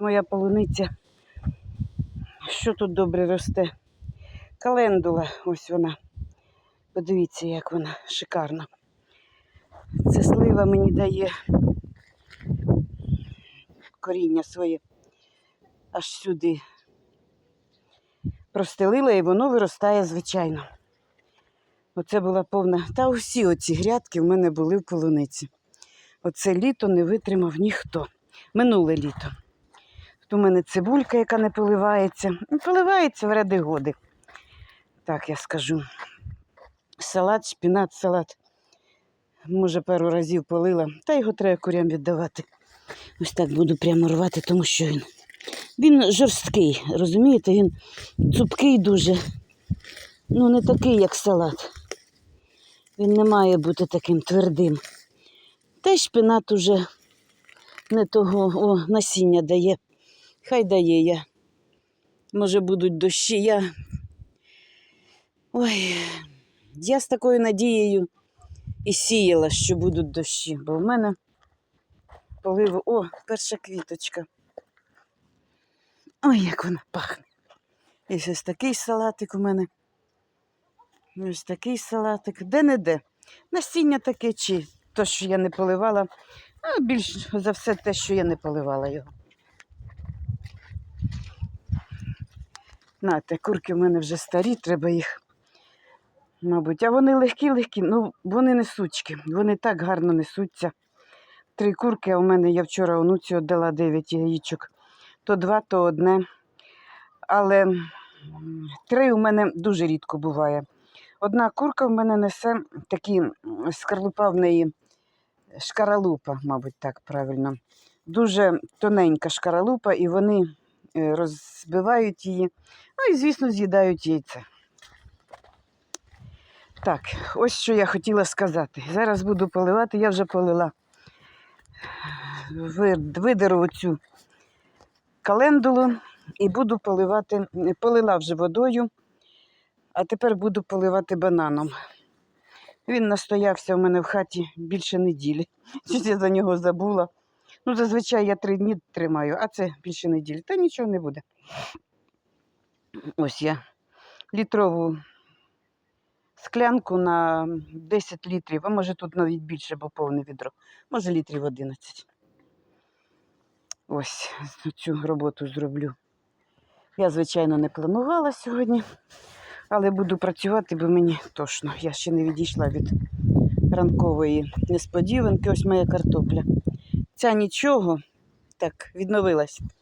Моя полуниця. Що тут добре росте? Календула, ось вона. Подивіться, як вона шикарна. Це слива мені дає коріння своє аж сюди. Простелила і воно виростає звичайно. Оце була повна. Та усі оці грядки в мене були в полуниці. Оце літо не витримав ніхто. Минуле літо. У мене цибулька, яка не поливається. Ну, Поливається в ради годи. Так я скажу. Салат, шпінат, салат. Може, пару разів полила, та його треба курям віддавати. Ось так буду прямо рвати, тому що він. Він жорсткий, розумієте, він цупкий дуже. Ну, не такий, як салат. Він не має бути таким твердим. Та й шпинат уже не того о, насіння дає. Хай дає я. Може, будуть дощі. Я... Ой, я з такою надією і сіяла, що будуть дощі, бо в мене поливу. О, перша квіточка. Ой, як вона пахне. І ось такий салатик у мене. Ось такий салатик. Де-не-де. Насіння таке, чи то, що я не поливала, а більш за все те, що я не поливала його. Знаєте, курки в мене вже старі, треба їх, мабуть. А вони легкі-легкі, ну вони несучки, вони так гарно несуться. Три курки, а у мене я вчора онуці віддала 9 яєчок. То два, то одне. Але три у мене дуже рідко буває. Одна курка в мене несе такі м, скорлупа в неї, шкаралупа, мабуть, так правильно. Дуже тоненька шкаралупа, і вони е, розбивають її. Ну і, звісно, з'їдають яйце. Так, ось що я хотіла сказати. Зараз буду поливати, я вже полила. Ви- Видеру оцю календулу і буду поливати, полила вже водою, а тепер буду поливати бананом. Він настоявся у мене в хаті більше неділі. Щось я за нього забула. Ну, зазвичай я три дні тримаю, а це більше неділі. Та нічого не буде. Ось я літрову склянку на 10 літрів, а може тут навіть більше, бо повне відро. Може літрів 11. Ось цю роботу зроблю. Я, звичайно, не планувала сьогодні, але буду працювати, бо мені тошно. Я ще не відійшла від ранкової несподіванки. Ось моя картопля. Ця нічого так відновилась.